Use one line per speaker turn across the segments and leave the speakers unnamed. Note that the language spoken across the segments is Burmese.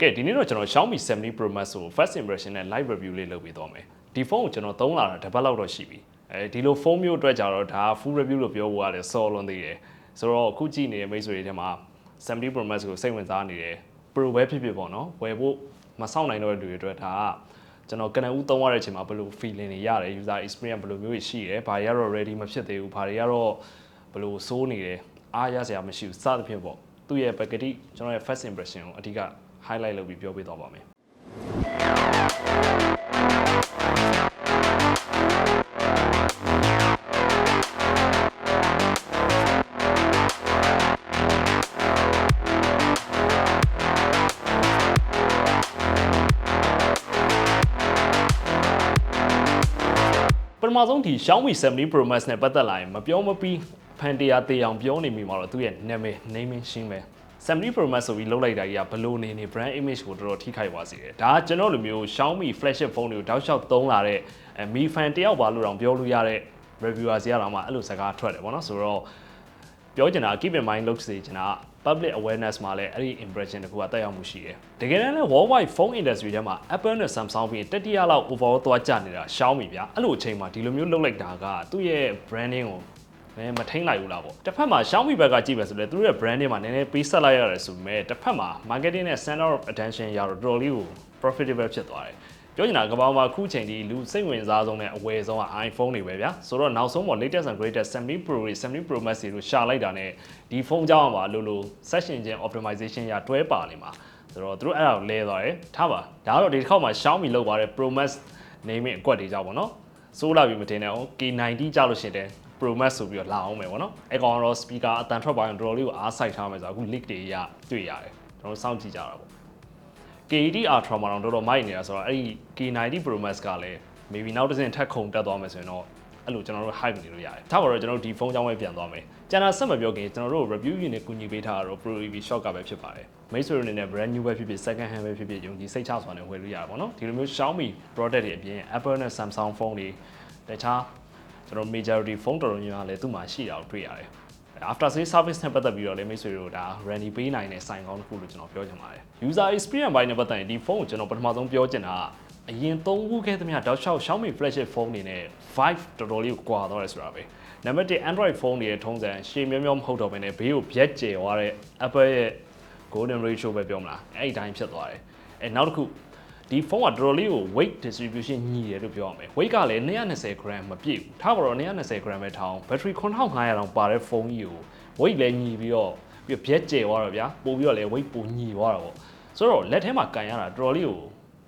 ကဲဒီနေ့တော့ကျွန်တော် Xiaomi 70 Pro Max ကို first impression နဲ့ live review လေးလုပ်ပေးသွားမယ်ဒီဖုန်းကိုကျွန်တော်သုံးလာတာတစ်ပတ်လောက်တော့ရှိပြီအဲဒီလိုဖုန်းမျိုးအတွက်ကြတော့ဒါ full review လို့ပြောဖို့ရတယ်စောလွန်သေးတယ်ဆိုတော့အခုကြည့်နေတဲ့မိတ်ဆွေတွေထဲမှာ70 Pro Max ကိုစိတ်ဝင်စားနေတယ် Pro ပဲဖြစ်ဖြစ်ပေါ့နော်ဝယ်ဖို့မဆောင်နိုင်တော့တဲ့လူတွေအတွက်ဒါကကျွန်တော်ကနဦးသုံးရတဲ့အချိန်မှာဘယ်လို feeling တွေရတယ် user experience ဘယ်လိုမျိုးတွေရှိတယ်ဘာတွေကတော့ ready မဖြစ်သေးဘူးဘာတွေကတော့ဘယ်လိုစိုးနေတယ်အားရစရာမရှိဘူးစသဖြင့်ပေါ့သူ့ရဲ့ package ကျွန်တော်ရဲ့ first impression ကိုအဓိက highlight လုပ်ပြီးပြောပေးသွားပါမယ်ပထမဆုံးဒီ Xiaomi 70 Pro Max နဲ့ပတ်သက်လာရင်မပြောမပြီးဖန်တရားတေအောင်ပြောနေမိမှာတော့သူ့ရဲ့နာမည် naming ရှင်းပဲ 70 Pro Max ဆိုပြီးလုတ်လိုက်တာကြီးကဘလို့နေနေ brand image ကိုတော်တော်ထိခိုက်သွားစေတယ်ဒါကကျွန်တော်လိုမျိုး Xiaomi flagship phone တွေကိုတောက်လျှောက်သုံးလာတဲ့မီ fan တယောက်ပါလို့တောင်ပြောလို့ရတဲ့ reviewer စီကတော့မှအဲ့လိုစကားထွက်တယ်ဗောနော်ဆိုတော့ပြောချင်တာ keep in mind လုပ်စေချင်တာ public awareness မှာလည်းအဲ့ဒီ impression တခုကတက်ရောက်မှုရှိတယ်။တကယ်တမ်းလည်း worldwide phone industry ထဲမှာ Apple နဲ့ Samsung ပြီးတတိယလောက် overall သွားကြနေတာ Xiaomi ဗျာ။အဲ့လိုအချိန်မှာဒီလိုမျိုးလုပ်လိုက်တာကသူ့ရဲ့ branding ကို နည်းမထိန်လိုက်ဘူးလားပေါ့တစ်ဖက်မှာ Xiaomi ဘက်ကကြည့်မယ်ဆိုလည်းသူတို့ရဲ့ branding မှာနည်းနည်းပေးဆက်လိုက်ရတယ်ဆိုပေမဲ့တစ်ဖက်မှာ marketing နဲ့ center of attention ရတော့တော်တော်လေးကို profitable ဖြစ်သွားတယ်ပြောချင်တာကမ္ဘာမှာခုချိန်ဒီလူစိတ်ဝင်စားဆုံးနဲ့အဝယ်ဆုံးက iPhone တွေပဲဗျာဆိုတော့နောက်ဆုံးပေါ် latest and greatest 70 Pro တွေ70 Pro Max တွေလို့ရှာလိုက်တာနဲ့ဒီဖုန်းကြောင်းမှာလို့လို့ session ချင်း optimization ရတွဲပါနေမှာဆိုတော့သူတို့အဲ့ဒါကိုလဲသွားတယ်ထားပါဒါကတော့ဒီတစ်ခေါက်မှာ Xiaomi လောက်ပါတဲ့ Pro Max naming အကွက်တွေကြောက်ပါတော့စိုးလာပြီမတင်နဲ့အောင် K90 ကြောက်လို့ရှိရင် Pro Max ဆိုပြီးတော့လာအောင်မယ်ပေါ့နော်အဲ့ကောင်ကတော့ speaker အတန်ထွက်ပါရင်တော်တော်လေးကိုအားစိုက်ထားမယ်ဆိုတော့အခု leak တွေရတွေ့ရတယ်ကျွန်တော်စောင့်ကြည့်ကြတာပေါ့ K80 Ultra မှာတော့တော်တော်မိုက်နေတာဆိုတော့အဲ့ဒီ K90 Pro Max ကလည်း maybe နောက်တစ်ဆင့်ထပ်ခုန်တက်သွားမယ်ဆိုရင်တော့အဲ့လိုကျွန်တော်တို့ hype နေလို့ရတယ်။ထားပါတော့ကျွန်တော်တို့ဒီဖုန်းကြောင်းပဲပြန်သွားမယ်။ကျန်တာဆက်မပြောခင်ကျွန်တော်တို့ review ရင်းနဲ့ကူညီပေးထားတာတော့ Pro EV Shop ကပဲဖြစ်ပါတယ်။မိတ်ဆွေတို့အနေနဲ့ brand new ပဲဖြစ်ဖြစ် second hand ပဲဖြစ်ဖြစ်ယုံကြည်စိတ်ချစွာနဲ့ဝယ်လို့ရတယ်ပေါ့နော်။ဒီလိုမျိုး Xiaomi product တွေအပြင် Apple နဲ့ Samsung ဖုန်းတွေတခြား ကျွန်တော် majority ဖုန်းတော်တော်များများလည်းသူ့မှာရှိတာကိုတွေ့ရတယ်။ after sales service နဲ့ပတ်သက်ပြီးတော့လည်းမိတ်ဆွေတို့ဒါ randy ပေးနိုင်တဲ့ဆိုင်ကောင်းတစ်ခုလို့ကျွန်တော်ပြောချင်ပါတယ် user experience ဘိုင်းနဲ့ပတ်သက်ရင်ဒီဖုန်းကိုကျွန်တော်ပထမဆုံးပြောချင်တာကအရင်သုံးခုခဲ့သမျှတောက်လျှောက် Xiaomi flagship phone တွေနဲ့ vibe တော်တော်လေးကိုကွာသွားတယ်ဆိုတာပဲနံပါတ်1 Android phone တွေရဲ့ထုံးစံရှေ့မျောမျောမဟုတ်တော့ဘဲနဲ့ဘေးကိုပြက်ကျယ်သွားတဲ့ Apple ရဲ့ golden ratio ပဲပြောမလားအဲ့ဒီတိုင်းဖြစ်သွားတယ်အဲနောက်တစ်ခု ဒီဖုန်းကတော်တော်လေးကို weight distribution ညီတယ်လို့ပြောရမယ် weight ကလည်း220 gram မပြည့်ဘူးထားပါတော့220 gram ပဲထောင်း battery 9500တောင်ပါတဲ့ဖုန်းကြီးကို weight လည်းညီပြီးတော့ပြီးပြက်ကျယ်သွားတော့ဗျာပို့ပြီးတော့လည်း weight ပိုညီသွားတာပေါ့ဆိုတော့လက်ထဲမှာကန်ရတာတော်တော်လေးကို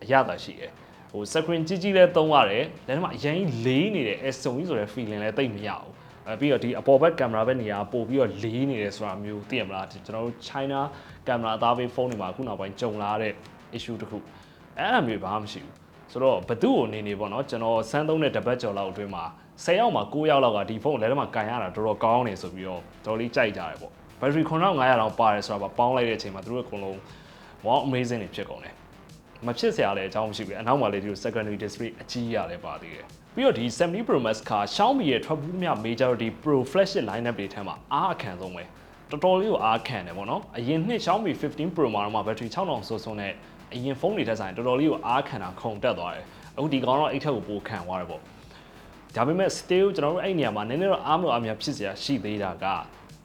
အရသာရှိတယ်ဟို screen ကြီးကြီးလည်းသုံးရတယ်လက်ထဲမှာအရင်လေးနေတယ်အဲစုံကြီးဆိုတဲ့ feeling လည်းတိတ်မရဘူးအဲပြီးတော့ဒီအပေါ်ဘက်ကင်မရာဘက်နေရာပို့ပြီးတော့လေးနေတယ်ဆိုတာမျိုးသိရမလားကျွန်တော်တို့ China ကင်မရာအသားပေးဖုန်းတွေမှာအခုနောက်ပိုင်းကြုံလာတဲ့ issue တစ်ခု အဲ့အမျိုးဘာမှမရှိဘူးဆိုတော့ဘသူ့ကိုနေနေပေါ့နော်ကျွန်တော်စမ်းသုံးတဲ့တပတ်ကျော်လောက်အတွင်းမှာ10ယောက်မှာ9ယောက်လောက်ကဒီဖုန်းကိုလက်ထဲမှာကန်ရတာတော်တော်ကောင်းနေဆိုပြီးတော့တော်တော်လေးကြိုက်ကြတယ်ပေါ့ battery 9500တောင်ပါတယ်ဆိုတာပါပေါင်းလိုက်တဲ့အချိန်မှာသူတို့အကုန်လုံး wow amazing တွေဖြစ်ကုန်တယ်မဖြစ်စရာလည်းအကြောင်းမရှိဘူးအနောက်မှာလည်းဒီလို secondary display အကြီးရလည်းပါသေးတယ်ပြီးတော့ဒီ70 Pro Max က Xiaomi ရဲ့ထွက်ဘူးမြ majority Pro flagship lineup တွေထဲမှာအားအခံဆုံးပဲတော်တော်လေးကိုအားခံတယ်ပေါ့နော်အရင်နှစ် Xiaomi 15 Pro မှာတော့ battery 6000ဆိုဆိုနဲ့ အရင်ဖုန်းတွေထက်ဆိုင်တော်တော်လေးကိုအားခံတာခုန်တက်သွားတယ်အခုဒီကောင်တော့အိတ်ထက်ကိုပိုခံသွားတယ်ပေါ့ဒါပေမဲ့ still ကျွန်တော်တို့အဲ့နေရာမှာနည်းနည်းတော့အားမလို့အများဖြစ်စရာရှိသေးတာက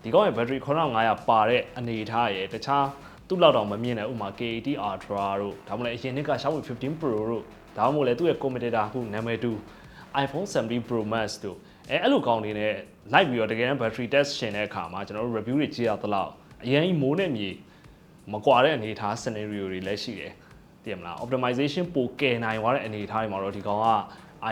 ဒီကောင်ရဲ့ battery 9500ပါတဲ့အနေအထားရဲ့တခြားသူ့လောက်တောင်မမြင်တဲ့ဥမာ K80 Ultra တို့ဒါမှမဟုတ်အရင်နှစ်က Xiaomi 15 Pro တို့ဒါမှမဟုတ်လည်းသူ့ရဲ့ competitor အခုနာမည်တူ iPhone 70 Pro Max တို့အဲအဲ့လိုကောင်းနေနဲ့လိုက်ပြီးတော့တကယ်တမ်း battery test ရှင်တဲ့အခါမှာကျွန်တော်တို့ review တွေကြည့်ရသလောက်အရင်မိုးနဲ့မြေ မကွာတဲ့အနေအထား scenario တွေလည်းရှိတယ်သိရမလား optimization ပိုကယ်နိုင်သွားတဲ့အနေအထားတွေမှာတော့ဒီကောင်က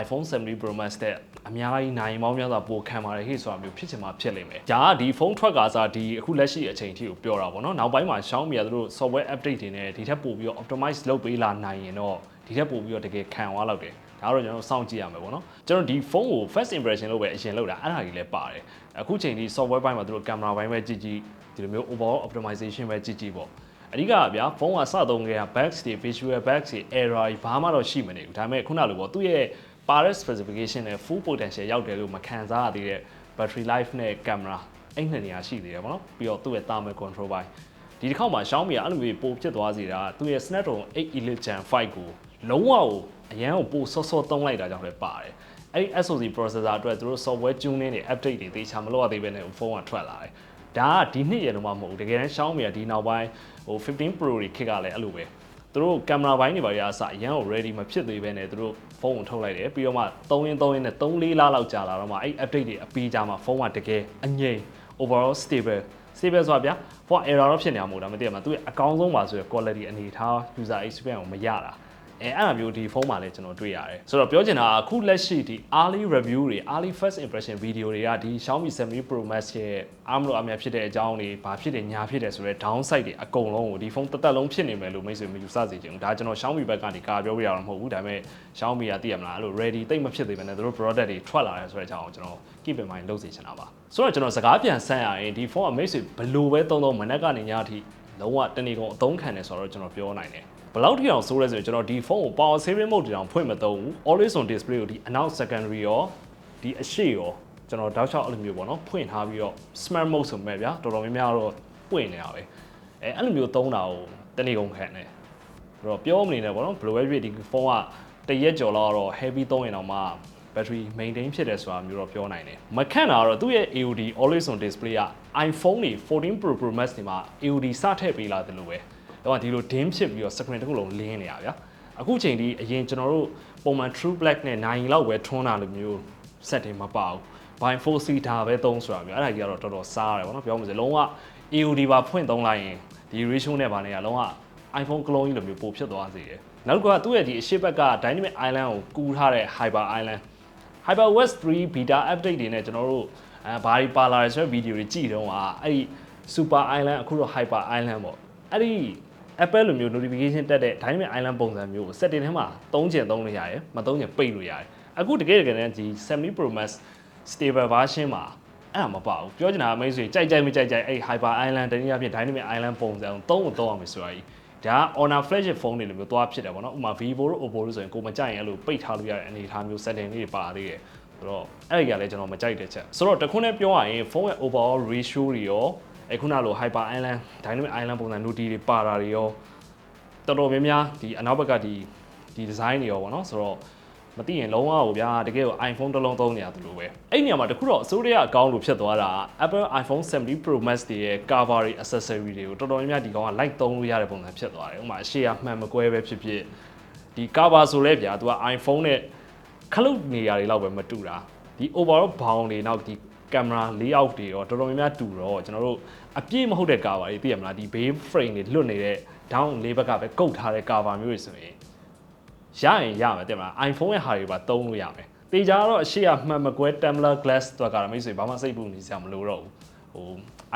iPhone 70 Pro Max တဲ့အများကြီးနိုင်ပေါင်းများစွာပိုခံပါတယ်ဟေ့ဆိုတာမျိုးဖြစ်ချင်မှဖြစ်လိမ့်မယ်။ဒါကဒီဖုန်းထွက်ကစားဒီအခုလက်ရှိအချိန်ထိကိုပြောတာပေါ့နော်။နောက်ပိုင်းမှာ Xiaomi ကသူတို့ software update တွေနဲ့ဒီထက်ပိုပြီးတော့ optimize လုပ်ပေးလာနိုင်ရင်တော့ဒီထက်ပိုပြီးတော့တကယ်ခံသွားလောက်တယ်။ဒါတော့ကျွန်တော်စောင့်ကြည့်ရမယ်ပေါ့နော်ကျွန်တော်ဒီဖုန်းကို first impression လို့ပဲအရင်လောက်တာအဲ့ဒါကြီးလည်းပါတယ်အခုချိန်ဒီ software ဘိုင်းမှာသူတို့ camera ဘိုင်းပဲကြည့်ကြည့်ဒီလိုမျိုး overall optimization ပဲကြည့်ကြည့်ပေါ့ အဓိကဗျာဖုန်းကစသုံးခဲ့တာ backs တွေ visual backs တွေ error တွေဘာမှတော့ရှိမနေဘူးဒါပေမဲ့ခုနလိုပေါ့သူ့ရဲ့ power specification နဲ့ full potential ရောက်တယ်လို့မခံစားရသေးတဲ့ battery life နဲ့ camera အဲ့နှစ်နေရာရှိသေးတယ်ပေါ့နော်ပြီးတော့သူ့ရဲ့ thermal control ဘိုင်းဒီတစ်ခေါက်မှာ Xiaomi ကအဲ့လိုမျိုးပိုဖြစ်သွားစေတာသူရဲ့ Snapdragon 8 Elite Gen 5ကိုလုံးဝကိုအရန်ကိုပိုဆော့ဆော့သုံးလိုက်တာကြောင့်လည်းပါတယ်အဲ့ဒီ SoC processor အတွက်သူတို့ software tuning တွေ update တွေသေချာမလုပ်ရသေးဘဲနဲ့ဖုန်းကထွက်လာတယ် ဒါကဒီနှစ်ရတော့မှမဟုတ်ဘူးတကယ်တမ်း Xiaomi ကဒီနောက်ပိုင်းဟို15 Pro တွေခက်ကလည်းအဲ့လိုပဲသူတို့ကင်မရာဘိုင်းတွေပါရအစအရန်ကို ready မဖြစ်သေးဘဲနဲ့သူတို့ဖုန်းကိုထုတ်လိုက်တယ်ပြီးတော့မှ3ရင်း3ရင်းနဲ့3 4လလောက်ကြာလာတော့မှအဲ့ update တွေအပြီးကြမှာဖုန်းကတကယ်အငြိမ် overall stable stable ဆိုတာဗျာဖုန်း error တော့ဖြစ်နေတာမဟုတ်တာမသိရမှာသူရဲ့အကောင်းဆုံးပါဆိုရယ် quality အနေထား user experience ကိုမရတာ အဲအဲ့အမျိုးဒီဖုန်းမှာလည်းကျွန်တော်တွေ့ရတယ်ဆိုတော့ပြောချင်တာကအခုလက်ရှိဒီ early review တွေ early first impression video တွေကဒီ Xiaomi 7 Pro Max ရဲ့အားမလို့အများဖြစ်တဲ့အကြောင်းတွေဘာဖြစ်တယ်ညာဖြစ်တယ်ဆိုတော့ downside တွေအကုန်လုံးကိုဒီဖုန်းတစ်သက်လုံးဖြစ်နေမယ်လို့မိတ်ဆွေမယူဆစေချင်ဘူးဒါကျွန်တော် Xiaomi ဘက်ကနေကာပြောပြရအောင်မဟုတ်ဘူးဒါပေမဲ့ Xiaomi ကသိရမလားအဲ့လို ready တိတ်မဖြစ်သေးဘဲနဲ့သူတို့ product တွေထွက်လာတယ်ဆိုတဲ့အကြောင်းကိုကျွန်တော် keep in mind လုပ်စေချင်တာပါဆိုတော့ကျွန်တော်စကားပြန်ဆန်းရရင်ဒီဖုန်းကမိတ်ဆွေဘလို့ပဲသုံးသုံးမနက်ကနေညအထိလုံးဝတနေ့ကုန်အသုံးခံတယ်ဆိုတော့ကျွန်တော်ပြောနိုင်တယ် ဘယ်လောက်ထိအောင်ဆိုးရဲဆိုရင်ကျွန်တော်ဒီဖုန်းကို power saving mode တောင်ဖွင့်မသုံးဘူး always on display ကိုဒီ announce secondary ရောဒီအရှိရောကျွန်တော်တောက်လျှောက်အဲ့လိုမျိုးပေါ့နော်ဖွင့်ထားပြီးတော့ smart mode ဆိုမဲ့ဗျာတော်တော်များများတော့ပွင့်နေတာပဲအဲအဲ့လိုမျိုးသုံးတာကိုတနေ့ကုန်ခံတယ်ဆိုတော့ပြောမနေနဲ့ပေါ့နော်ဘယ်လိုပဲဖြစ်ဒီဖုန်းကတရက်ကျော်လောက်တော့ heavy သုံးရင်တော့မှ battery maintain ဖြစ်တယ်ဆိုတာမျိုးတော့ပြောနိုင်တယ်မခန့်တာကတော့သူ့ရဲ့ AOD always on display က iPhone တွေ14 Pro Pro Max တွေမှာ AOD စထည့်ပေးလာတယ်လို့ပဲ တော့ဒီလို dim ဖြစ်ပြီးတော့ screen တစ်ခုလုံးလင်းနေတာဗျာအခုချိန်ဒီအရင်ကျွန်တော်တို့ပုံမှန် True Black နဲ့9လောက်ပဲထွန်းတာလိုမျိုး set တွေမပါဘူး by 4C ဒါပဲသုံးဆိုတာမျိုးအဲ့ဒါကြီးကတော့တော်တော်စားရတယ်ဗောနော်ပြောမှဆိုလုံးဝ AOD ပါဖွင့်သုံးလိုက်ရင်ဒီ ratio နဲ့ဗာနေရလုံးဝ iPhone ကလုံးကြီးလိုမျိုးပိုဖြစ်သွားစေတယ်နောက်တစ်ခုကသူ့ရဲ့ဒီအရှိဘက်က Dynamic Island ကိုကူးထားတဲ့ Hyper Island HyperOS 3 beta update တွေနဲ့ကျွန်တော်တို့အဲဘာတွေပါလာရဲဆိုတဲ့ဗီဒီယိုတွေကြည့်တော့อ่ะအဲ့ဒီ Super Island အခုတော့ Hyper Island ပေါ့အဲ့ဒီ Apple လိုမျိုး notification တက်တဲ့ Dynamic Island ပုံစံမျိုးကို setting ထဲမှာသုံးချင်သုံးလို့ရတယ်မသုံးချင်ပိတ်လို့ရတယ်အခုတကယ်တကယ်တမ်းဒီ70 Pro Max stable version မှာအဲ့ဒါမပါဘူးပြောချင်တာအမိတ်ဆွေကြိုက်ကြိုက်မကြိုက်ကြိုက်အဲ့ Hyper Island တနည်းအားဖြင့် Dynamic Island ပုံစံကိုသုံးဖို့သုံးအောင်ဆိုတာကြီးဒါက Honor flagship phone တွေလိုမျိုးသွားဖြစ်တယ်ပေါ့နော်ဥပမာ Vivo တို့ Oppo တို့ဆိုရင်ကိုမကြိုက်ရင်အဲ့လိုပိတ်ထားလို့ရတဲ့အနေအထားမျိုး setting လေးတွေပါသေးတယ်ဆိုတော့အဲ့ဒီကလည်းကျွန်တော်မကြိုက်တဲ့ချက်ဆိုတော့တခုနဲ့ပြောရရင်ဖုန်းရဲ့ overall ratio တွေရော အခုနလို hyper island dynamic island ပုံစံ noti တွေပါတာတွေရောတော်တော်များများဒီအနောက်ဘက်ကဒီဒီ design တွေရောပေါ့နော်ဆိုတော့မသိရင်လုံးဝကိုဗျာတကယ်ကို iPhone တစ်လုံးသုံးနေရတယ်လို့ပဲအဲ့ဒီနေရာမှာတခုတော့အစိုးရအကောင့်လို့ဖြစ်သွားတာ Apple iPhone 70 Pro Max တွေရဲ့ cover တွေ accessory တွေကိုတော်တော်များများဒီကောင်က like သုံးလို့ရတဲ့ပုံစံဖြစ်သွားတယ်ဥပမာအရှိရမှန်မကွဲပဲဖြစ်ဖြစ်ဒီ cover ဆိုလဲဗျာ तू က iPhone နဲ့ခလုတ်နေရာတွေလောက်ပဲမတူတာဒီ overall bound တွေနောက်ဒီ ကင်မရာ layout တွေရောတော်တော်များများတူတော့ကျွန်တော်တို့အပြည့်မဟုတ်တဲ့ cover တွေသိရမလားဒီ beam frame တွေလွတ်နေတဲ့ down လေးဘက်ကပဲကုတ်ထားတဲ့ cover မျိုးတွေဆိုရင်ရရင်ရမယ်တဲ့မလား iPhone ရဲ့ဟာတွေပါသုံးလို့ရမယ်တေချာတော့အရှိရမှန်မကွဲ Tumbler Glass တော့ကတော့မိတ်ဆွေဘာမှစိတ်ပူနေစရာမလိုတော့ဘူးဟို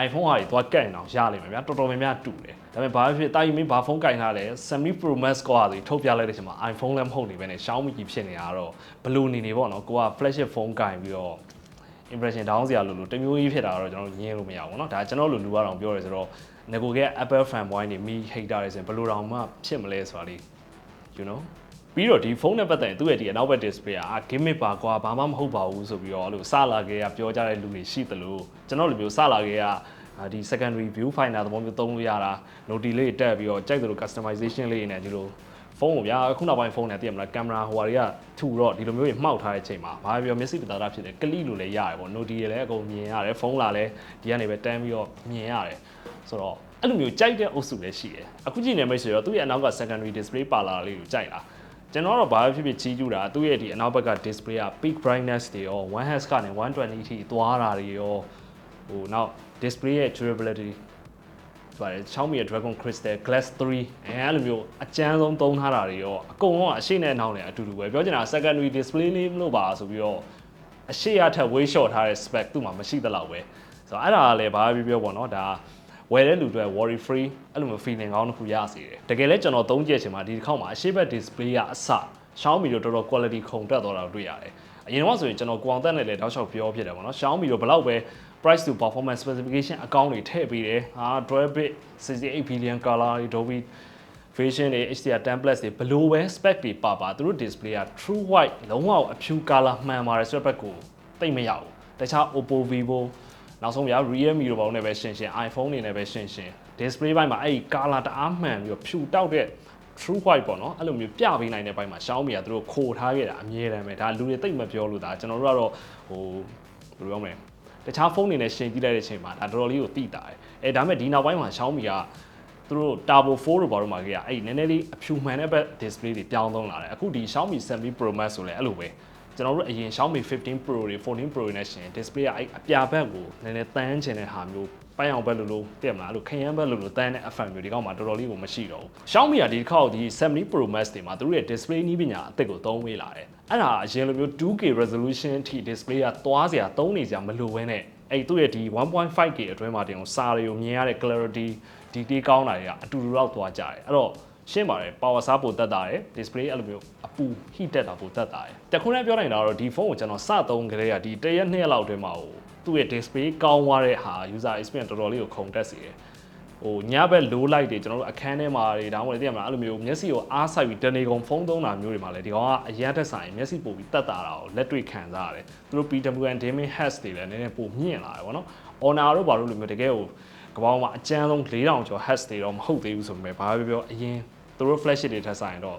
iPhone ဟာတွေသွားကန့်အောင်ရလိမ့်မယ်ဗျာတော်တော်များများတူတယ်ဒါပေမဲ့ဘာဖြစ်တာယူမင်းဘာဖုန်းကင်ထားလဲ Semi Pro Max ကွာဆိုထုတ်ပြလိုက်တဲ့အချိန်မှာ iPhone လည်းမဟုတ်နေပဲနဲ့ Xiaomi ကြီးဖြစ်နေတာတော့ဘလူနေနေပေါ့နော်ကိုက flagship phone ကင်ပြီးတော့ impression down စရာလို့လို့တမျိုးကြီးဖြစ်တာတော့ကျွန်တော်ညင်းလို့မရဘူးเนาะဒါကျွန်တော်လူလူကတော့ပြောရဲဆိုတော့ငကိုက Apple fanboy တွေမိ hater တွေဆိုရင်ဘယ်လိုတောင်မှဖြစ်မလဲဆိုတာလေး you know ပြီးတော့ဒီဖုန်းနဲ့ပတ်သက်ရင်သူ့ရဲ့ဒီအနောက်ဘက် display က gimmick ပါကွာဘာမှမဟုတ်ပါဘူးဆိုပြီးတော့အဲ့လိုစလာခဲ့ကပြောကြတဲ့လူတွေရှိသလိုကျွန်တော်လိုမျိုးစလာခဲ့ကဒီ secondary view finder သဘောမျိုးသုံးလို့ရတာ noti လေးတက်ပြီးတော့ကြိုက်သလို customization လေးနဲ့ဒီလို ဖုန်းကိုဗျာအခုနောက်ပိုင်းဖုန်းနဲ့သိရမလားကင်မရာဟိုဟာတွေကထူတော့ဒီလိုမျိုးတွေမှောက်ထားတဲ့အချိန်မှာဘာပြောမျက်စိပတာတာဖြစ်တယ်ကလိလို့လည်းရတယ်ပေါ့ noti တွေလည်းအကုန်မြင်ရတယ်ဖုန်းလာလည်းဒီကနေပဲတန်းပြီးတော့မြင်ရတယ်ဆိုတော့အဲ့လိုမျိုးကြိုက်တဲ့အုပ်စုလည်းရှိတယ်အခုကြည့်နေမိတ်ဆွေတော့သူ့ရဲ့အနောက်က secondary display ပါလာလေးကိုကြိုက်လားကျွန်တော်တော့ဘာဖြစ်ဖြစ်ကြီးကျူးတာသူ့ရဲ့ဒီအနောက်ဘက်က display က peak brightness တွေရော1 hertz ကနေ120အထိသွားတာတွေရောဟိုနောက် display ရဲ့ durability ပါတယ် Xiaomi ရဲ့ Dragon Crystal Glass 3အဲအဲ့လိုမျိုးအကျန်းဆုံးသုံးထားတာတွေရောအကုန်လုံးကအရှိနဲ့အနောက်နဲ့အတူတူပဲပြောချင်တာ secondary display လေးမလို့ပါဆိုပြီးတော့အရှိရထက် weight short ထားတဲ့ spec သူ့မှာမရှိသလောက်ပဲဆိုတော့အဲ့ဒါကလည်းဘာပြောပြောပေါ့နော်ဒါဝယ်တဲ့လူတွေ worry free အဲ့လိုမျိုး feeling ကောင်းတစ်ခုရစေတယ်တကယ်လဲကျွန်တော်သုံးကြည့်ချင်မှာဒီတစ်ခေါက်မှာအရှိဘက် display ကအစ Xiaomi တို့တော်တော် quality ခုံတက်သွားတာကိုတွေ့ရတယ်အရင်တော့ဆိုရင်ကျွန်တော်ကိုအောင်တက်နဲ့လည်းတောက်လျှောက်ပြောဖြစ်တယ်ပေါ့နော် Xiaomi တို့ဘယ်လောက်ပဲ price to performance specification အကောင့်တွေထည့်ပေးတယ်ဟာ12 bit 68 billion color တွေ Dolby Vision တွေ HDR templates တွေဘလို့ပဲ spec တွေပါပါသူတို့ display က true white လုံးဝအဖြူ color မှန်ပါတယ်ဆိုတဲ့ဘက်ကိုသိမရဘူးတခြား Oppo Vivo နောက်ဆုံးဗျာ Realme တို့ဘာလို့နဲ့ပဲရှင်းရှင်း iPhone တွေနဲ့ပဲရှင်းရှင်း display ဘိုင်းမှာအဲ့ဒီ color တအားမှန်ပြီးတော့ဖြူတောက်တဲ့ true white ပေါ့နော်အဲ့လိုမျိုးပြပေးနိုင်တဲ့ဘိုင်းမှာ Xiaomi ကသူတို့ခိုထားခဲ့တာအမြဲတမ်းပဲဒါလူတွေတိတ်မပြောလို့ဒါကျွန်တော်တို့ကတော့ဟိုဘယ်လိုပြောမလဲ တခြားဖုန်းတွေနဲ့ရှင်ကြည့်လိုက်တဲ့အချိန်မှာဒါတော်တော်လေးကိုတိတာတယ်အဲဒါမဲ့ဒီနောက်ပိုင်းမှာ Xiaomi ကသူတို့ Turbo 4တို့ဘာလို့မှာခဲ့ရအဲ့ဒီနည်းနည်းလေးအဖြူမှန်တဲ့ဘက် display တွေပြောင်းသုံးလာတယ်အခုဒီ Xiaomi 7 Pro Max ဆိုလဲအဲ့လိုပဲကျွန်တော်တို့အရင် Xiaomi 15 Pro တွေ14 Pro တွေနဲ့ရှင် display ကအဲ့အပြာဘက်ကိုနည်းနည်းတန်းချင်တဲ့ဟာမျိုး ပိုင်းအောင်ဘက်လိုလိုတည့်မလားအဲ့လိုခရမ်းဘက်လိုလိုတန်းတဲ့ FM မျိုးဒီကောင်မှာတော်တော်လေးကိုမရှိတော့ဘူး Xiaomi ကဒီတစ်ခေါက်ဒီ70 Pro Max တွေမှာသူတို့ရဲ့ display နည်းပညာအသစ်ကိုသုံးဝေးလာတယ်အဲ့ဒါအရင်လိုမျိုး 2K resolution အထိ display ကသွားစရာသုံးနေစရာမလိုဘဲနဲ့အဲ့သူ့ရဲ့ဒီ 1.5K အတွင်းမှာတင်စာတွေကိုမြင်ရတဲ့ clarity detail ကောင်းတာတွေကအတူတူတော့သွားကြတယ်အဲ့တော့ရှင်းပါတယ် power စားပိုတက်တာတယ် display အဲ့လိုမျိုးအပူ heat တက်တာပိုတက်တာတယ်တခုနဲ့ပြောနိုင်တာတော့ဒီဖုန်းကိုကျွန်တော်စသုံးကြတဲ့ကဒီတရက်နှစ်ရက်လောက်အတွင်းမှာဟို သူ့ရဲ့ display ကောင်းသွားတဲ့ဟာ user experience တော်တော်လေးကိုခုန်တက်စေတယ်ဟိုညဘက် low light တွေကျွန်တော်တို့အခန်းထဲမှာတွေဒါမှမဟုတ်သိရမလားအဲ့လိုမျိုးမျက်စိကိုအားဆိုင်ပြီးတနေကုန်ဖုန်းသုံးတာမျိုးတွေမှာလည်းဒီကောင်ကအရန်တက်ဆိုင်မျက်စိပို့ပြီးတက်တာတာကိုလက်တွေ့ခံစားရတယ်သူတို့ PWM dimming heads တွေလည်းနည်းနည်းပိုမြင့်လာတယ်ဗောနော် honor တို့ဘာလို့လိုမျိုးတကယ်ကိုကပောင်းမှာအကျန်းဆုံး4000ကျော် heads တွေတော့မဟုတ်သေးဘူးဆိုပေမဲ့ဘာပဲပြောအရင်သူတို့ flash တွေထက်ဆိုင်တော့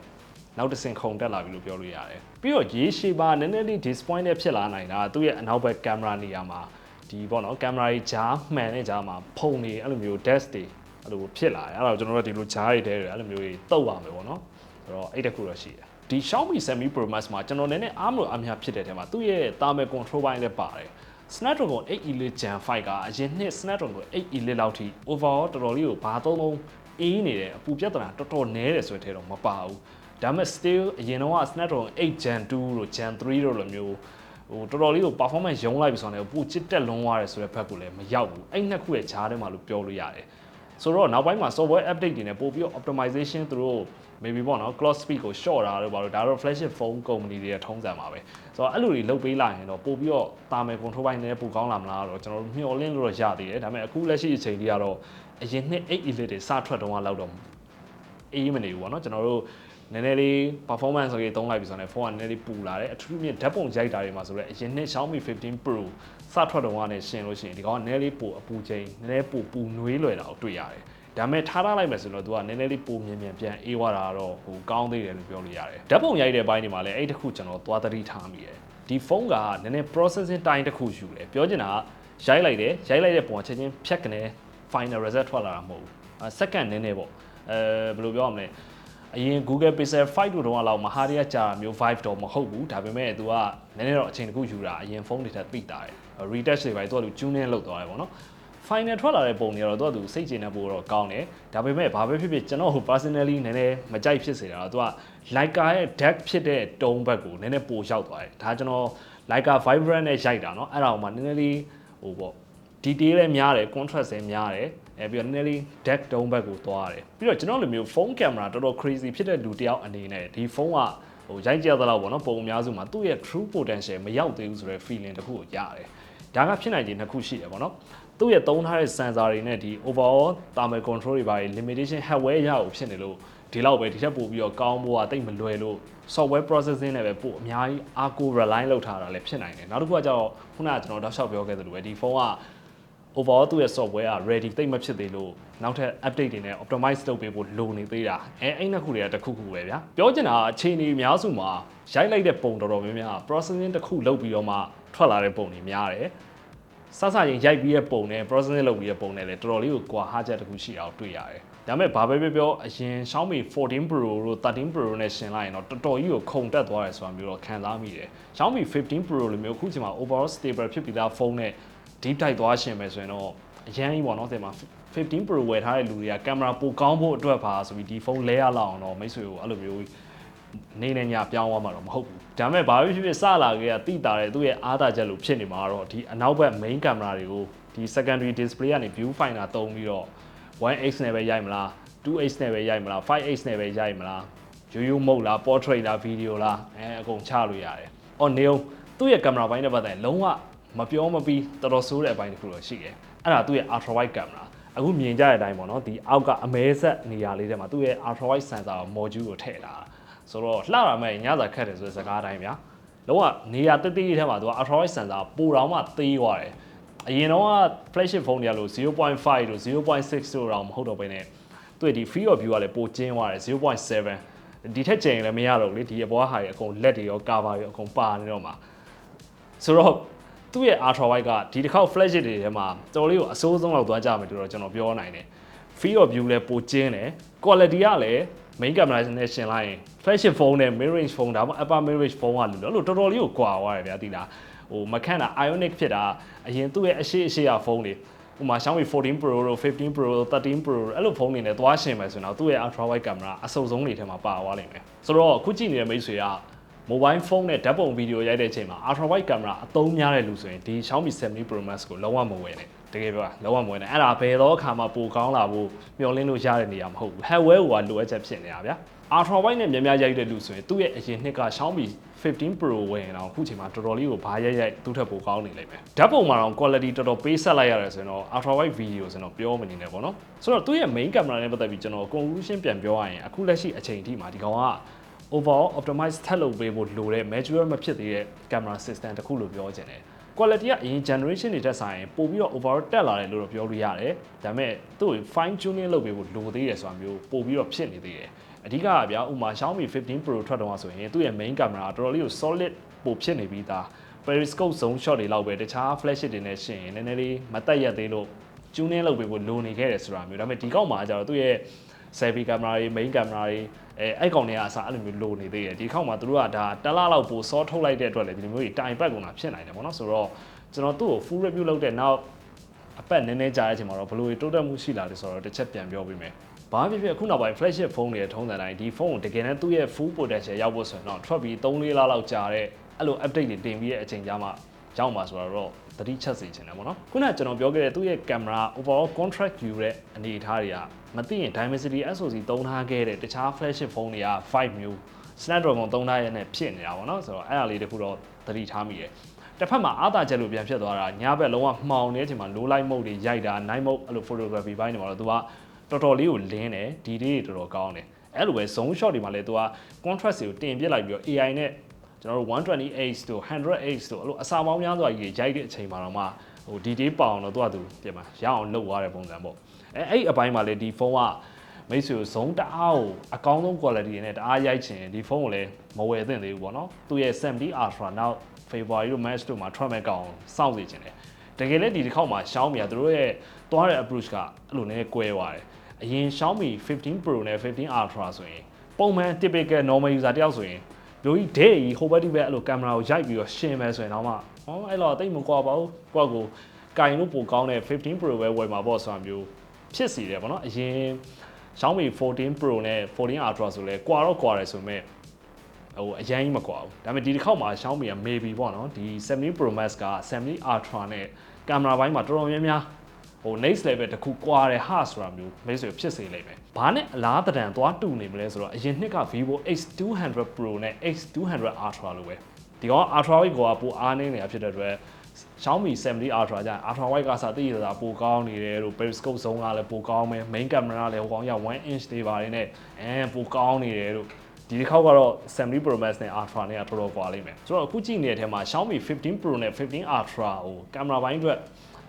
နောက်တစ်ဆင့်ခုန်တက်လာပြီလို့ပြောလို့ရတယ်ပြီးတော့ရေရှည်ပါနည်းနည်းလေး disappoint ဖြစ်လာနိုင်တာသူ့ရဲ့အနောက်ဘက်ကင်မရာနေရာမှာဒီပေါ့နော်ကင်မရာကြီးဂျားမှန်တဲ့ဂျားမှာဖုံနေအဲ့လိုမျိုး desk တွေအဲ့လိုဖြစ်လာတယ်အဲ့တော့ကျွန်တော်တို့ဒီလိုဂျားတွေတဲတွေအဲ့လိုမျိုးတွေတုတ်ရမယ်ပေါ့နော်ဆိုတော့အဲ့တခုတော့ရှိတယ်ဒီ Xiaomi 7 Pro Max မှာကျွန်တော်နည်းနည်းအားမလို့အများဖြစ်တဲ့ထဲမှာသူ့ရဲ့ thermal control ဘိုင်းလည်းပါတယ် Snapdragon 8 Elite Gen 5ကအရင်နှစ် Snapdragon 8 Elite လောက်ထိ overall တော်တော်လေးကိုဘာသုံးလုံးအေးနေတယ်အပူပြဿနာတော်တော်နည်းတယ်ဆိုတဲ့ထဲတော့မပါဘူး ဒါပေမဲ့ still အရင်တော့ Snapdragon 8 Gen 2တို့ Gen 3တို့လိုမျိုးဟိုတော်တော်လေးကို performance ရုံးလိုက်ပြီဆိုတော့ပူချစ်တက်လွန်သွားတယ်ဆိုတဲ့ဘက်ကိုလည်းမရောက်ဘူးအဲ့နှစ်ခုရဲ့ခြားထဲမှာလို့ပြောလို့ရတယ်ဆိုတော့နောက်ပိုင်းမှာ software update တွေနဲ့ပို့ပြီးတော့ optimization သူတို့ maybe ပေါ့နော် clock speed ကို short တာတို့ဘာလို့ဒါတော့ flagship phone company တွေရဲ့ထုံးစံပါပဲဆိုတော့အဲ့လိုတွေလုပ်ပေးလိုက်ရင်တော့ပို့ပြီးတော့တာမယ် control ဘိုင်းနည်းပိုကောင်းလာမလားတော့ကျွန်တော်တို့မျှော်လင့်လို့တော့ရသေးတယ်ဒါပေမဲ့အခုလက်ရှိအချိန်ကြီးကတော့အရင်နှစ်8 elite တွေစထွက်တော့လောက်တော့အေးမနေဘူးပေါ့နော်ကျွန်တော်တို့ နည်းနည်းလေး performance ဆိုရေးသုံးလိုက်ပြီဆိုတော့ဖုန်းကနည်းနည်းလေးပူလာတယ်အထူးသဖြင့်ဓာတ်ပုံရိုက်တာတွေမှာဆိုတော့အရင်နှစ် Xiaomi 15 Pro စထွက်တော့ကနေရှင်လို့ရှိရင်ဒီကောင်ကနည်းနည်းလေးပိုအပူချိန်နည်းနည်းပိုပူနွေးလွယ်တာကိုတွေ့ရတယ်ဒါမဲ့ထားထားလိုက်မယ်ဆိုတော့ तू ကနည်းနည်းလေးပုံမြင်မြန်ပြန်အေးသွားတာတော့ဟိုကောင်းသေးတယ်လို့ပြောလို့ရတယ်ဓာတ်ပုံရိုက်တဲ့ဘိုင်းတွေမှာလည်းအဲ့တခုကျွန်တော်သွားသတိထားမိတယ်ဒီဖုန်းကနည်းနည်း processing time တခုယူတယ်ပြောချင်တာကရိုက်လိုက်တယ်ရိုက်လိုက်တဲ့ပုံချက်ချင်းဖြတ်ကနေ final result ထွက်လာတာမဟုတ်ဘူး second နည်းနည်းပေါ့အဲဘယ်လိုပြောရမလဲ အရင် Google Pixel 5တို့တော့လောက်မဟာရီယာကြာမျိုး vibe တော့မဟုတ်ဘူးဒါပေမဲ့ तू ကနည်းနည်းတော့အချိန်တခုယူတာအရင်ဖုန်းတွေထက်သိတာတယ် retouch တွေပဲ तू ကသူ tune in လုပ်သွားတယ်ပေါ့နော် final ထွက်လာတဲ့ပုံတွေကတော့သူကသူစိတ်ကျဉ်တဲ့ပိုတော့ကောင်းတယ်ဒါပေမဲ့ဘာပဲဖြစ်ဖြစ်ကျွန်တော်ဟို personally နည်းနည်းမကြိုက်ဖြစ်စေတာတော့သူက Leica ရဲ့ deck ဖြစ်တဲ့တုံးဘက်ကိုနည်းနည်းပိုရောက်သွားတယ်ဒါကျွန်တော် Leica vibrant နဲ့ရိုက်တာเนาะအဲ့ဒါအောင်မှနည်းနည်းလေးဟိုပေါ့ detail လည်းများတယ် contrast လည်းများတယ် အဲပြီးတော့နည်းနည်းလေး deck တုံးဘက်ကိုသွားတယ်ပြီးတော့ကျွန်တော်လိုမျိုး phone camera တော်တော် crazy ဖြစ်တဲ့လူတစ်ယောက်အနေနဲ့ဒီဖုန်းကဟိုရိုက်ကြသလောက်ပေါ့နော်ပုံအများစုမှာသူ့ရဲ့ true potential မရောက်သေးဘူးဆိုတဲ့ feeling တခုကိုရတယ်ဒါကဖြစ်နိုင်ခြေနှစ်ခုရှိတယ်ပေါ့နော်သူ့ရဲ့သုံးထားတဲ့ sensor တွေနဲ့ဒီ overall thermal control တွေပါ limitation hardware ရအောင်ဖြစ်နေလို့ဒီလောက်ပဲဒီထက်ပိုပြီးတော့ကောင်းဖို့ကတိတ်မလွယ်လို့ software processing နဲ့ပဲပို့အများကြီးအားကို rely လုပ်ထားတာလည်းဖြစ်နိုင်တယ်နောက်တစ်ခုကကျတော့ခုနကကျွန်တော်တောက်လျှောက်ပြောခဲ့သလိုပဲဒီဖုန်းက overall သူ့ရဲ့ software က ready တိတ်မဖြစ်သေးလို့နောက်ထပ် update တွေနဲ့ optimize လုပ်ပေးဖို့လိုနေသေးတာအဲအဲ့နှစ်ခုတွေကတစ်ခုခုပဲဗျာပြောချင်တာအချိန်ကြီးအများစုမှာရိုက်လိုက်တဲ့ပုံတော်တော်များများ processing တစ်ခုလုပ်ပြီးတော့မှထွက်လာတဲ့ပုံတွေများတယ်စစချင်းရိုက်ပြီးတဲ့ပုံနဲ့ processing လုပ်ပြီးတဲ့ပုံနဲ့လည်းတော်တော်လေးကိုကွာဟာချက်တစ်ခုရှိအောင်တွေ့ရတယ်ဒါပေမဲ့ဘာပဲပြောပြောအရင် Xiaomi 14 Pro တို့13 Pro နဲ့ရှင်လိုက်ရင်တော့တော်တော်ကြီးကိုခုန်တက်သွားတယ်ဆိုတာမျိုးတော့ခံစားမိတယ် Xiaomi 15 Pro လိုမျိုးအခုချိန်မှာ overall stable ဖြစ်ပြီးသားဖုန်းနဲ့ deep တိုက်သွားရှင်မယ်ဆိုရင်တော့အရန်ကြီးပေါ့နော်ဒီမှာ15 Pro ဝယ်ထားတဲ့လူတွေကကင်မရာပိုကောင်းဖို့အတွက်ပါဆိုပြီးဒီဖုန်းလဲရလောက်အောင်တော့မိတ်ဆွေကိုအဲ့လိုမျိုးနေနေညပြောင်းသွားမှာတော့မဟုတ်ဘူးဒါပေမဲ့ဘာဖြစ်ဖြစ်စလာခဲ့ကတိတာတဲ့သူ့ရဲ့အားသာချက်လို့ဖြစ်နေမှာတော့ဒီအနောက်ဘက် main camera တွေကိုဒီ secondary display ကနေ view finder သုံးပြီးတော့ 1x နဲ့ပဲရိုက်မလား 2x နဲ့ပဲရိုက်မလား 5x နဲ့ပဲရိုက်မလားရိုးရိုးမဟုတ်လား portrait လား video လားအဲအကုန်ချလို့ရတယ်။အော်နေအောင်သူ့ရဲ့ကင်မရာဘိုင်းနဲ့ပတ်သက်ရင်လုံးဝ မပြောမပြီးတော်တော်ဆိုးတဲ့အပိုင်းတစ်ခုတော့ရှိတယ်အဲ့ဒါသူ့ရဲ့ ultra wide camera အခုမြင်ကြတဲ့အတိုင်းပေါ့နော်ဒီအောက်ကအမဲဆက်နေရာလေးထဲမှာသူ့ရဲ့ ultra wide sensor module ကိုထည့်လာဆိုတော့လှတာမဲ့ညစာခက်တယ်ဆိုတဲ့စကားတိုင်းဗျာလုံးဝနေရာတိတိထဲမှာသူက ultra wide sensor ပိုတော့မှသေးသွားတယ်အရင်တော့က flagship phone တွေကလို့0.5လို့0.6လို့တော့မဟုတ်တော့ဘဲနဲ့သူဒီ field of view ကလည်းပိုကျင်းသွားတယ်0.7ဒီထက်ကျရင်လည်းမရတော့ဘူးလေဒီအပေါ်ဟာတွေအကုန်လက်တွေရော cover တွေရောအကုန်ပါနေတော့မှာဆိုတော့ သူ့ရဲ့ ultra wide ကဒီတစ်ခေါက် flagship တွေထဲမှာတော်တော်လေးကိုအစိုးဆုံးလောက်သွားကြမယ်လို့တော့ကျွန်တော်ပြောနိုင်တယ် field of view လည်းပိုကျင်းတယ် quality ကလည်း main camera နဲ့ရှင်လိုက်ရင် flagship phone နဲ့ mid range phone ဒါမှ upper mid range phone ကလို့လို့တော်တော်လေးကိုကွာသွားတယ်ဗျာဒီလားဟိုမခန့်တာ ionic ဖြစ်တာအရင်သူ့ရဲ့အရှိအရှိရဖုန်းတွေဥမာ Xiaomi 14 Pro တို့15 Pro တို့13 Pro တို့အဲ့လိုဖုန်းတွေနဲ့သွားရှင်မယ်ဆိုတော့သူ့ရဲ့ ultra wide camera အစုံဆုံးတွေထဲမှာပါသွားလိမ့်မယ်ဆိုတော့အခုကြည့်နေတဲ့မိတ်ဆွေက mobile phone နဲ့ဓာတ်ပုံဗီဒီယိုရိုက်တဲ့အချိန်မှာ ultra wide camera အသုံးများတဲ့လူဆိုရင်ဒီ Xiaomi 70 Pro Max ကိုလုံးဝမဝယ်နဲ့တကယ်ပြောတာလုံးဝမဝယ်နဲ့အဲ့ဒါဘယ်တော့အခါမှပိုကောင်းလာဖို့မျှော်လင့်လို့ရတဲ့နေရာမဟုတ်ဘူး hardware ကလိုအပ်ချက်ဖြစ်နေတာဗျာ ultra wide နဲ့များများရိုက်တဲ့လူဆိုရင်သူ့ရဲ့အရင်နှစ်က Xiaomi 15 Pro ဝယ်ရင်တော့အခုချိန်မှာတော်တော်လေးကိုဘာရိုက်ရိုက်သူ့ထက်ပိုကောင်းနေလိမ့်မယ်ဓာတ်ပုံမှာတော့ quality တော်တော်ပေးဆက်လိုက်ရတယ်ဆိုရင်တော့ ultra wide video ဆိုတော့ပြောမနေနဲ့ပေါ့နော်ဆိုတော့သူ့ရဲ့ main camera နဲ့ပတ်သက်ပြီးကျွန်တော် conclusion ပြန်ပြောရရင်အခုလက်ရှိအချိန်အထိမှာဒီကောင်က overall optimize ထပ်လုပ်ပေးဖို့လိုတဲ့ mature မဖြစ်သေးတဲ့ camera system တစ်ခုလို့ပြောချင်တယ် quality ကအရင် generation တွေတက်ဆိုင်ပို့ပြီးတော့ overall တက်လာတယ်လို့တော့ပြောလို့ရတယ်ဒါပေမဲ့သူ့ကို fine tuning လုပ်ပေးဖို့လိုသေးတယ်ဆိုတာမျိုးပို့ပြီးတော့ဖြစ်နေသေးတယ်အဓိကကဗျာဥမာ Xiaomi 15 Pro ထွက်တော့ဆိုရင်သူ့ရဲ့ main camera တော်တော်လေးကို solid ပိုဖြစ်နေပြီးသား periscope zone shot တွေလောက်ပဲတခြား flash တွေနဲ့ရှင်ရင်နည်းနည်းလေးမတက်ရက်သေးလို့ tuning လုပ်ပေးဖို့လိုနေခဲ့တယ်ဆိုတာမျိုးဒါပေမဲ့ဒီကောက်မှာကျတော့သူ့ရဲ့ selfie camera တွေ main camera တွေအဲအဲ့ကောင်တွေကအစားအဲ့လိုမျိုးလိုနေသေးတယ်ဒီခေါက်မှာသူတို့ကဒါတလားလောက်ပိုစောထုတ်လိုက်တဲ့အတွက်လည်းဒီလိုမျိုးကြီးတိုင်ပတ်ကုန်တာဖြစ်နိုင်တယ်ပေါ့နော်ဆိုတော့ကျွန်တော်သူ့ကို full review လုပ်တဲ့နောက်အပတ်နည်းနည်းကြာတဲ့အချိန်မှာတော့ဘလို့တိုးတက်မှုရှိလာတယ်ဆိုတော့တစ်ချက်ပြန်ပြောပေးမယ်ဘာဖြစ်ဖြစ်အခုနောက်ပိုင်း flagship phone တွေထုံးတဲ့တိုင်းဒီဖုန်းကိုတကယ်နဲ့သူ့ရဲ့ full potential ရောက်ဖို့ဆိုရင်တော့ထွက်ပြီး3-4လလောက်ကြာတဲ့အဲ့လို update တွေတင်ပြီးတဲ့အချိန်ကြာမှရောက်မှာဆိုတော့ သတိချက်စီချင်တယ်ပေါ့နော်ခုနကကျွန်တော်ပြောခဲ့တဲ့သူ့ရဲ့ camera overall contract ယူတဲ့အနေအထားတွေကမသိရင် Dimensity SoC သုံးထားခဲ့တဲ့တခြား flagship phone တွေက5မျိုး Snapdragon သုံးထားရတဲ့ဖြစ်နေတာပေါ့နော်ဆိုတော့အဲ့ဒါလေးတခုတော့သတိထားမိတယ်တစ်ဖက်မှာအားသာချက်လို့ပြန်ဖြစ်သွားတာညဘက်လုံးဝမှောင်နေတဲ့အချိန်မှာ low light mode တွေရိုက်တာ night mode အဲ့လို photography ဘိုင်းတွေမှာတော့သူကတော်တော်လေးကိုလင်းတယ်ဒီလေးတွေတော်တော်ကောင်းတယ်အဲ့လိုပဲ zone shot တွေမှာလည်းသူက contrast တွေကိုတင်ပြစ်လိုက်ပြီးတော့ AI နဲ့ ကျွန်တော်တို့128တို့100တို့အဲ့လိုအစာပေါင်းများစွာကြီးရိုက်တဲ့အချိန်မှာတော့မှဟို detail ပေါအောင်တော့သူကသူပြင်မှာရအောင်လုပ်သွားတဲ့ပုံစံပေါ့အဲအဲ့အပိုင်းမှာလည်းဒီဖုန်းကမိတ်ဆွေဇုံတအားကိုအကောင်းဆုံး quality နဲ့တအားရိုက်ချင်ဒီဖုန်းကိုလည်းမဝယ်သင့်သေးဘူးပေါ့နော်သူရဲ့ 70 Ultra နောက် February တို့ March တို့မှာ ထွက်မဲ့ကောင်စောင့်စီချင်တယ်တကယ်လည်းဒီတစ်ခေါက်မှာ Xiaomi ကသူတို့ရဲ့သွားတဲ့ approach ကအဲ့လိုနည်းကွဲသွားတယ်အရင် Xiaomi 15 Pro နဲ့15 Ultra ဆိုရင်ပုံမှန် typical normal user တယောက်ဆိုရင် မျိုးကြီးဒဲကြီးဟိုဘက်ဒီဘက်အဲ့လိုကင်မရာကိုရိုက်ပြီးတော့ရှင်းမယ်ဆိုရင်တော့မှဟောအဲ့လိုအသိမကွာပါဘူးကိုယ့်ကိုကင်လို့ပိုကောင်းတဲ့15 Pro ပဲဝယ်မှာပေါ့ဆိုတာမျိုးဖြစ်စီတယ်ပေါ့နော်အရင် Xiaomi 14 Pro နဲ့14 Ultra ဆိုလဲကွာတော့ကွာတယ်ဆိုမဲ့ဟိုအရင်ကြီးမကွာဘူးဒါပေမဲ့ဒီတစ်ခေါက်မှာ Xiaomi က maybe ပေါ့နော်ဒီ70 Pro Max က70 Ultra နဲ့ကင်မရာဘိုင်းမှာတော်တော်များများ ဟို next level တခုကွာတယ်ဟာဆိုတာမျိုးမိတ်ဆွေဖြစ်စေလိမ့်မယ်။ဘာနဲ့အလားတံသွားတူနေမလဲဆိုတော့အရင်နှစ်က Vivo X200 Pro နဲ့ X200 Ultra လို့ပဲဒီကောင် Ultra wide ကပိုအားနေနေတာဖြစ်တဲ့အတွက် Xiaomi 70 Ultra ကျရင် Ultra wide ကစားသိရတာပိုကောင်းနေတယ်လို့ periscope ဇုံကလည်းပိုကောင်းမယ် main camera လည်းဟိုကောင်ရ1 inch တွေပါတယ်နဲ့အဲပိုကောင်းနေတယ်လို့ဒီတစ်ခေါက်ကတော့70 Pro Max နဲ့ Ultra နဲ့ကတော်တော်ကွာလိမ့်မယ်ဆိုတော့အခုကြည့်နေတဲ့ထဲမှာ Xiaomi 15 Pro နဲ့15 Ultra ဟိုကင်မရာဘိုင်းအတွက်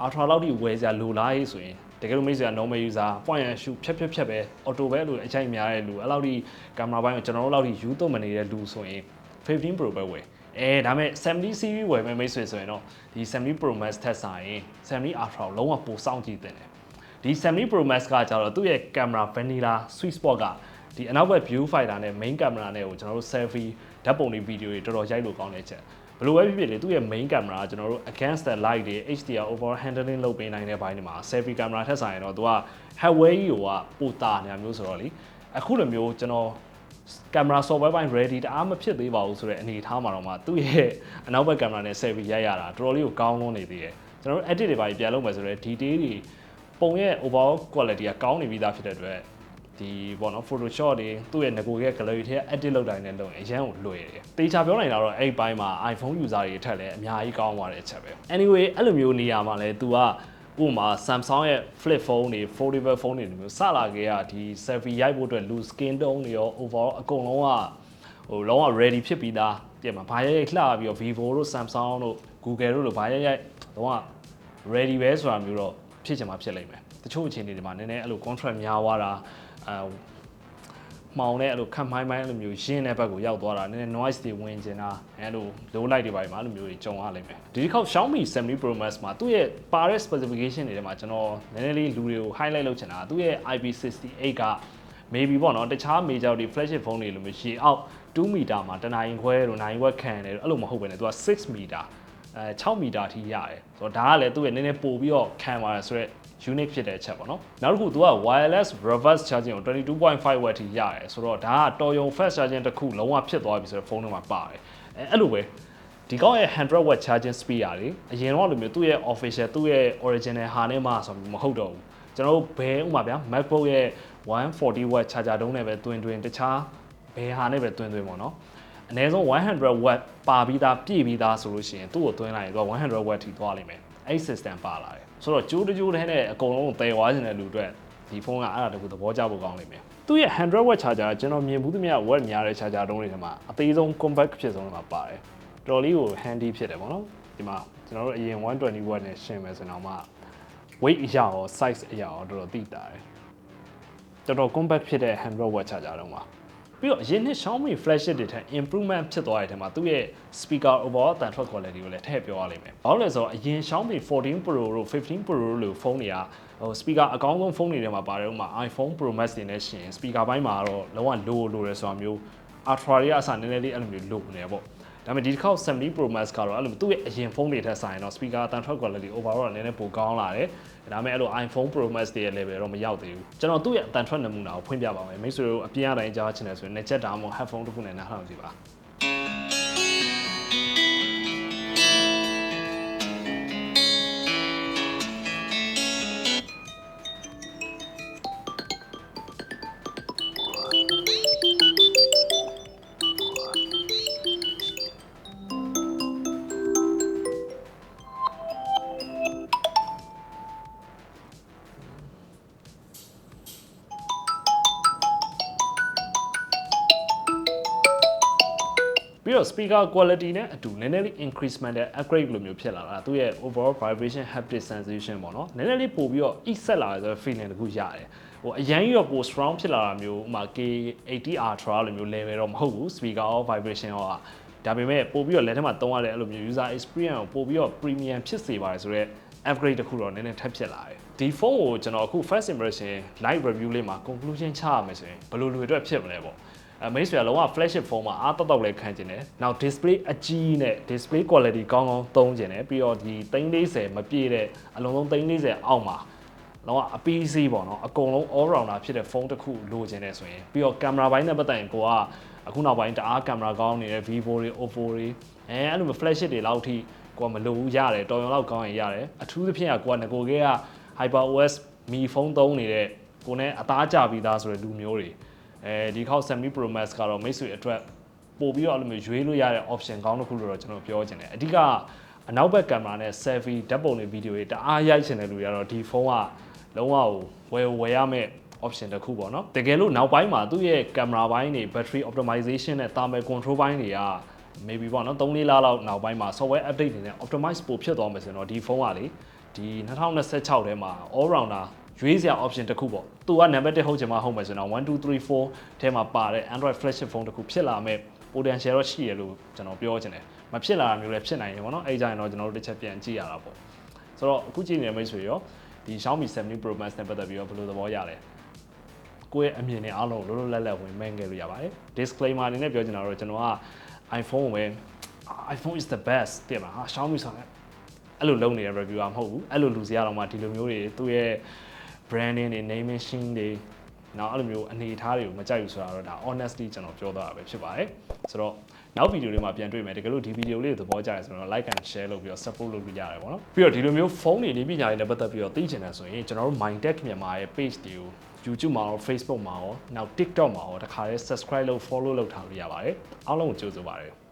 Ultra လောက်ထိဝယ်စရာလိုလားရေးဆိုရင်တကယ်လို့မိတ်ဆွေက normal user point and shoot ဖြတ်ဖြတ်ဖြတ်ပဲ auto ပဲလို့အချိုက်များတဲ့လူအဲ့လောက်ထိကင်မရာဘိုင်းကိုကျွန်တော်တို့လောက်ထိယူသွတ်မနေတဲ့လူဆိုရင်15 Pro ပဲဝယ်အဲဒါမဲ့ 70 series ဝယ်မယ်မိတ်ဆွေဆိုရင်တော့ဒီ70 Pro Max ထက်ဆိုင်ရင်70 Ultra ကိုလုံးဝပိုစောင့်ကြည့်တင်တယ်ဒီ70 Pro Max ကကြတော့သူ့ရဲ့ camera vanilla sweet spot ကဒီအနောက်ဘက် view finder နဲ့ main camera နဲ့ကိုကျွန်တော်တို့ selfie ဓာတ်ပုံတွေဗီဒီယိုတွေတော်တော်ရိုက်လို့ကောင်းတဲ့ချက် ဘယ်လိုပဲဖြစ်ဖြစ်လေသူ့ရဲ့ main camera ကကျွန်တော်တို့ against the light တွေ HDR over handling လုပ်ပေးနိုင်တဲ့ဘိုင်းတွေမှာ selfie camera ထက်ဆိုင်ရင်တော့သူက hardware ကြီးကိုကပိုတာနေတာမျိုးဆိုတော့လေအခုလိုမျိုးကျွန်တော်ကင်မရာ software ပိုင်း ready တအားမဖြစ်သေးပါဘူးဆိုတဲ့အနေအထားမှာတော့မှသူ့ရဲ့အနောက်ဘက်ကင်မရာနဲ့ selfie ရိုက်ရတာတော်တော်လေးကိုကောင်းလွန်းနေသေးတယ်ကျွန်တော်တို့ edit တွေပါပြန်လုပ်မယ်ဆိုတော့ detail တွေပုံရဲ့ overall quality ကကောင်းနေပြီးသားဖြစ်တဲ့အတွက် ဒီပေါ့နော် Photoshop တွေသူ့ရဲ့ငကိုရဲ့ gallery ထဲ edit လုပ်တိုင်းနဲ့လုပ်ရင်အရန်ကိုလွယ်တယ်။တေချာပြောနိုင်တာတော့အဲ့ဒီဘိုင်းမှာ iPhone user တွေထက်လည်းအများကြီးကောင်းသွားတဲ့အချက်ပဲ။ Anyway အဲ့လိုမျိုးနေရာမှာလည်း तू ကဥပမာ Samsung ရဲ့ flip phone တွေ foldable phone တွေလိုမျိုးစလာခဲ့ရဒီ selfie ရိုက်ဖို့အတွက် loose skin tone တွေရော overall အကုန်လုံးကဟိုလုံးဝ ready ဖြစ်ပြီးသားပြင်မှာဘာရိုက်ရိုက်လှပြီးတော့ Vivo တို့ Samsung တို့ Google တို့လိုဘာရိုက်ရိုက်လုံးဝ ready ပဲဆိုတာမျိုးတော့ဖြစ်ချင်မှဖြစ်လိမ့်မယ်တချို့အခြေအနေတွေမှာနည်းနည်းအဲ့လို contract များသွားတာ အဲမှောင်တဲ့အဲ့လိုခတ်မိုင်းမိုင်းအဲ့လိုမျိုးရင်းတဲ့ဘက်ကိုရောက်သွားတာနည်းနည်း noise တွေဝင်ကျင်တာအဲ့လို low light တွေပါမှာအဲ့လိုမျိုးတွေကြုံရလိမ့်မယ်ဒီတစ်ခေါက် Xiaomi 70 Pro Max မှာသူ့ရဲ့ပါတဲ့ specification တွေထဲမှာကျွန်တော်နည်းနည်းလေးလူတွေကို highlight လုပ်ချင်တာသူ့ရဲ့ IP68 က maybe ပေါ့နော်တခြား major တွေ flagship phone တွေလိုမျိုးရှည်အောက်2မီတာမှာတနင်္ဂနွေခွဲတို့နိုင်ခွဲခံတယ်အဲ့လိုမဟုတ်ဘဲねသူက6မီတာအဲ6မီတာထိရတယ်ဆိုတော့ဒါကလည်းသူ့ရဲ့နည်းနည်းပို့ပြီးတော့ခံပါတယ်ဆိုတော့ unique ဖြစ်တဲ့အချက်ပေါ့နော်နောက်တစ်ခုသူက wireless reverse charging ကို22.5 watt ထိရတယ်ဆိုတော့ဒါကတော်ယုံ fast charging တစ်ခုလုံးဝဖြစ်သွားပြီဆိုတော့ဖုန်းထဲမှာပါတယ်အဲအဲ့လိုပဲဒီကောင်းရဲ့100 watt charging speed ရာလေအရင်တော့လိုမျိုးသူ့ရဲ့ official သူ့ရဲ့ original ဟာနဲ့မှဆိုပြီးမဟုတ်တော့ဘူးကျွန်တော်တို့ဘယ်ဥမာဗျာ MacBook ရဲ့140 watt charger တုံးနဲ့ပဲတွင်တွင်တခြားဘယ်ဟာနဲ့ပဲတွင်တွင်ပေါ့နော်အနည်းဆုံး100 watt ပါပြီးသားပြည့်ပြီးသားဆိုလို့ရှိရင်သူ့ကိုတွင်းလိုက်ရင်သူက100 watt ထိသွားလိမ့်မယ်အဲ့ system ပါလာတယ် ဆိုတော့ကြိုးတကြိုးတည်းနဲ့အကုန်လုံးကိုတည်သွားခြင်းတဲ့လူအတွက်ဒီဖုန်းကအဲ့ဒါတကူသဘောကျဖို့ကောင်းလိမ့်မယ်သူ့ရဲ့100 watt charger ကျွန်တော်မြင်ဘူးသမျှ watt များတဲ့ charger တုံးတွေထဲမှာအသေးဆုံး compact ဖြစ်ဆုံးတွေမှာပါတယ်တော်တော်လေးကို handy ဖြစ်တယ်ပေါ့နော်ဒီမှာကျွန်တော်တို့အရင်120 watt နဲ့ရှင်းမယ်ဆိုတော့မှ weight အရာရော size အရာရောတော်တော်သိတာတယ်တော်တော် compact ဖြစ်တဲ့100 watt charger တုံးပါ ပြီးတော့အရင်နှစ် Xiaomi flagship တွေထက် improvement ဖြစ်သွားတဲ့ထဲမှာသူ့ရဲ့ speaker overall တန်ထွက် quality ကိုလည်းထည့်ပြောရလိမ့်မယ်။ဘာလို့လဲဆိုတော့အရင် Xiaomi 14 Pro တို့15 Pro တို့လိုဖုန်းတွေကဟို speaker အကောင်းဆုံးဖုန်းတွေထဲမှာပါတယ်ဥပမာ iPhone Pro Max တွေနဲ့ရှင် speaker ဘိုင်းမှာတော့လုံးဝ low လိုတယ်ဆိုတာမျိုး Ultra တွေကအစားနည်းနည်းလေးအဲ့လိုမျိုး low နေပေါ့။ ဒါပေမဲ့ဒီတစ်ခေါက်70 Pro Max ကတော့အဲ့လိုသူ့ရဲ့အရင်ဖုန်းတွေထက်ဆိုင်တော့ speaker တန်ထွက် quality overall နည်းနည်းပိုကောင်းလာတယ်။ဒါပေမဲ့အဲ့လို iPhone Pro Max တွေရဲ့ level တော့မရောက်သေးဘူး။ကျွန်တော်သူ့ရဲ့အတန်ထွက်နမူနာကိုဖွင့်ပြပါမယ်။မိတ်ဆွေတို့အပြင်အတိုင်းကြားချင်တယ်ဆိုရင်နှစ်ချက်ဒါမှမဟုတ် headphone တစ်ခုနဲ့နားထောင်ကြည့်ပါ။ speaker quality နဲ့အတူနည်းနည်းလေး increasement တဲ့ upgrade လိုမျိုးဖြစ်လာတာသူရဲ့ overall vibration haptic sensation ပေါ့နော်နည်းနည်းလေးပို့ပြီးတော့ ease ဆက်လာတယ်ဆိုတော့ feeling တခုရတယ်ဟိုအရင်ကြီးတော့ပို strong ဖြစ်လာတာမျိုးဥမာ K80 Ultra လိုမျိုး level တော့မဟုတ်ဘူး speaker ရော vibration ရောဒါပေမဲ့ပို့ပြီးတော့လက်ထဲမှာသုံးရတဲ့အဲ့လိုမျိုး user experience ကိုပို့ပြီးတော့ premium ဖြစ်စေပါတယ်ဆိုတော့ upgrade တစ်ခုတော့နည်းနည်းထပ်ဖြစ်လာတယ်ဒီဖုန်းကိုကျွန်တော်အခု first impression live review လေးမှာ conclusion ချရမယ်ဆိုရင်ဘယ်လိုလူတွေအတွက်ဖြစ်မလဲပေါ့ အဲမိတ်ဆွေကလုံးဝ flagship ဖုန်းမှာအားတောက်တောက်လေးခံကျင်တယ်။နောက် display အကြီးနဲ့ display quality ကောင်းကောင်းသုံးကျင်တယ်။ပြီးတော့ဒီ340မပြည့်တဲ့အလုံးလုံး340အောက်မှာလုံးဝအပီးစီးပေါ့နော်အကုန်လုံး all rounder ဖြစ်တဲ့ဖုန်းတစ်ခုလိုချင်တယ်ဆိုရင်ပြီးတော့ကင်မရာပိုင်းနဲ့ပတ်သက်ရင်ကိုကအခုနောက်ပိုင်းတအားကင်မရာကောင်းနေတဲ့ Vivo တွေ Oppo တွေအဲအဲ့လိုမျိုး flagship တွေလောက်ထိကိုကမလိုဘူးရတယ်တော်ရုံလောက်ကောင်းရင်ရတယ်အထူးသဖြင့်ကကိုကငကိုကဲက HyperOS မီဖုန်းသုံးနေတဲ့ကိုနဲ့အသားကျပြီးသားဆိုတဲ့လူမျိုးတွေ အဲဒီခေါက်70 Pro Max ကတော့မိတ်ဆွေအတွက်ပို့ပြီးတော့အဲ့လိုမျိုးရွေးလို့ရတဲ့ option ကောင်းတစ်ခုလို့တော့ကျွန်တော်ပြောချင်တယ်အဓိကအနောက်ဘက်ကင်မရာနဲ့ selfie ဓာတ်ပုံတွေဗီဒီယိုတွေတအားရိုက်ချင်တဲ့လူတွေကတော့ဒီဖုန်းကလုံးဝဝယ်ဝယ်ရမယ့် option တစ်ခုပေါ့နော်တကယ်လို့နောက်ပိုင်းမှာသူ့ရဲ့ကင်မရာပိုင်းတွေ battery optimization နဲ့ thermal control ပိုင်းတွေက maybe ပေါ့နော်3-4လလောက်နောက်ပိုင်းမှာ software update တွေနဲ့ optimize ပိုဖြစ်သွားမယ်ဆိုရင်တော့ဒီဖုန်းကလေဒီ2026ထဲမှာ all rounder ရွေးစရာ option တစ်ခုပေါ့သူက number 1ဟုတ်ချင်မှဟုတ်မယ်ဆိုရင်တော့1 2 3 4ထဲမှာပါတဲ့ Android flagship phone တစ်ခုဖြစ်လာမဲ့ potential တော့ရှိရလို့ကျွန်တော်ပြောချင်တယ်မဖြစ်လာတာမျိုးလည်းဖြစ်နိုင်တယ်ပေါ့နော်အဲ့ကြရင်တော့ကျွန်တော်တို့တစ်ချက်ပြန်ကြည့်ရတာပေါ့ဆိုတော့အခုကြည့်နေတဲ့မိတ်ဆွေရောဒီ Xiaomi 70 Pro Max နဲ့ပတ်သက်ပြီးတော့ဘယ်လိုသဘောရလဲကိုယ့်ရဲ့အမြင်နဲ့အားလုံးလုံးလုံးလက်လက်ဝင်မှန်းခဲ့လို့ရပါတယ် disclaimer အနေနဲ့ပြောချင်တာတော့ကျွန်တော်က iPhone ကိုပဲ iPhone is the best တဲ့ပါဟာ Xiaomi ဆိုတော့အဲ့လိုလုပ်နေတဲ့ review ကမဟုတ်ဘူးအဲ့လိုလူစရာတော့မှဒီလိုမျိုးတွေသူ့ရဲ့ branding တွေ naming machine တွေနောက်အဲ့လိုမျိုးအနေအထားတွေကိုမကြိုက်ဘူးဆိုတာတော့ဒါ honestly ကျွန်တော်ပြောသားတာပဲဖြစ်ပါတယ်ဆိုတော့နောက်ဗီဒီယိုလေးမှာပြန်တွေ့မယ်တကယ်လို့ဒီဗီဒီယိုလေးကိုသဘောကျတယ်ဆိုတော့ like and share လုပ်ပြီးတော့ support လုပ်လို့ရတယ်ပေါ့နော်ပြီးတော့ဒီလိုမျိုးဖုန်းတွေနေပညာတွေနဲ့ပတ်သက်ပြီးတော့သိချင်တယ်ဆိုရင်ကျွန်တော်တို့ Mindtech မြန်မာရဲ့ page တွေကို YouTube မှာရော Facebook မှာရောနောက် TikTok မှာရောတခါလေး subscribe လုပ် follow လုပ်ထားလို့ရပါတယ်အားလုံးကိုကြိုဆိုပါတယ်